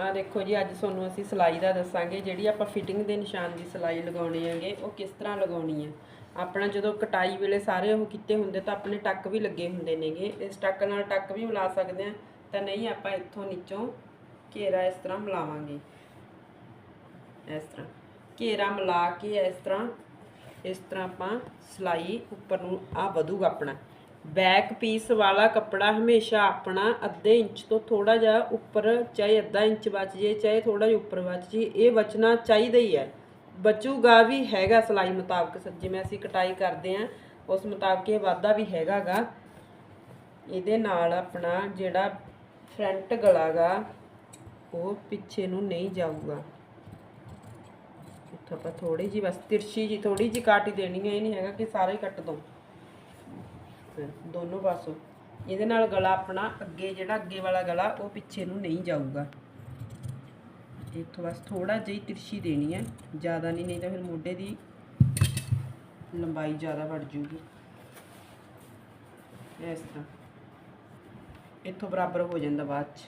ਆ ਦੇਖੋ ਜੀ, ਅੱਜ ਤੁਹਾਨੂੰ ਅਸੀਂ ਸਿਲਾਈ ਦਾ ਦੱਸਾਂਗੇ, ਜਿਹੜੀ ਆਪਾਂ ਫਿਟਿੰਗ ਦੇ ਨਿਸ਼ਾਨ ਦੀ ਸਿਲਾਈ ਲਗਾਉਣੀ ਹੈਗੇ, ਉਹ ਕਿਸ ਤਰ੍ਹਾਂ ਲਗਾਉਣੀ ਹੈ। ਆਪਣਾ ਜਦੋਂ ਕਟਾਈ ਵੇਲੇ ਸਾਰੇ ਉਹ ਕੀਤੇ ਹੁੰਦੇ, ਤਾਂ ਆਪਣੇ ਟੱਕ ਵੀ ਲੱਗੇ ਹੁੰਦੇ ਨੇਗੇ। ਇਸ ਟੱਕ ਨਾਲ ਟੱਕ ਵੀ ਮਿਲਾ ਸਕਦੇ ਆ ਤਾਂ ਨਹੀਂ ਆਪਾਂ ਇੱਥੋਂ ਨੀਚੋਂ ਘੇਰਾ ਇਸ ਤਰ੍ਹਾਂ ਮਿਲਾਵਾਂਗੇ। ਇਸ ਤਰ੍ਹਾਂ, ਘੇਰਾ ਮਿਲਾ ਕੇ ਇਸ ਤਰ੍ਹਾਂ ਇਸ ਤਰ੍ਹਾਂ ਆਪਾਂ ਸਿਲਾਈ ਉੱਪਰ ਨੂੰ ਆ ਵਧੂਗਾ ਆਪਣਾ। ਬੈਕ ਪੀਸ ਵਾਲਾ ਕੱਪੜਾ ਹਮੇਸ਼ਾ ਆਪਣਾ ਅੱਧੇ ਇੰਚ ਤੋਂ ਥੋੜਾ ਜਿਹਾ ਉੱਪਰ, ਚਾਹੇ ਅੱਧਾ ਇੰਚ ਬਚ ਜੇ ਚਾਹੇ ਥੋੜਾ ਜਿਹਾ ਉੱਪਰ ਬਚ ਜੇ ਇਹ ਬਚਣਾ ਚਾਹੀਦਾ ਹੀ ਹੈ। ਬਚੂਗਾ ਵੀ ਹੈਗਾ ਸਿਲਾਈ ਮੁਤਾਬਕ ਜਿਵੇਂ ਅਸੀਂ ਕਟਾਈ ਕਰਦੇ ਆ ਉਸ ਮੁਤਾਬਕ ਇਹ ਵਾਧਾ ਵੀ ਹੈਗਾਗਾ। ਇਹਦੇ ਨਾਲ ਆਪਣਾ ਜਿਹੜਾ ਫਰੰਟ ਗਲਾਗਾ, ਉਹ ਪਿੱਛੇ ਨੂੰ ਨਹੀਂ ਜਾਊਗਾ। ਇੱਥੋਂ ਆਪਾਂ ਥੋੜੀ ਜੀ ਬਸ ਤਿਰਛੀ ਜੀ ਥੋੜੀ ਜੀ ਕਾਟੀ ਦੇਣੀ ਹੈ, ਇਹ ਨਹੀਂ ਹੈਗਾ ਕਿ ਸਾਰੇ ਕੱਟ ਦੋ ਫਿਰ ਦੋਨੋਂ ਪਾਸੋਂ। ਇਹਦੇ ਨਾਲ ਗਲਾ ਆਪਣਾ ਅੱਗੇ ਜਿਹੜਾ ਅੱਗੇ ਵਾਲਾ ਗਲਾ, ਉਹ ਪਿੱਛੇ ਨੂੰ ਨਹੀਂ ਜਾਊਗਾ। ਇੱਥੋਂ ਬਸ ਥੋੜਾ ਜਿਹੀ ਹੀ ਤਿਰਛੀ ਦੇਣੀ ਹੈ। ਜ਼ਿਆਦਾ ਨਹੀਂ ਨਹੀਂ ਤਾਂ ਫਿਰ ਮੋਢੇ ਦੀ ਲੰਬਾਈ ਜ਼ਿਆਦਾ ਵੱਧ ਜੂਗੀ। ਇਸ ਤਰ੍ਹਾਂ। ਇੱਥੋਂ ਬਰਾਬਰ ਹੋ ਜਾਂਦਾ ਬਾਅਦ ਚ।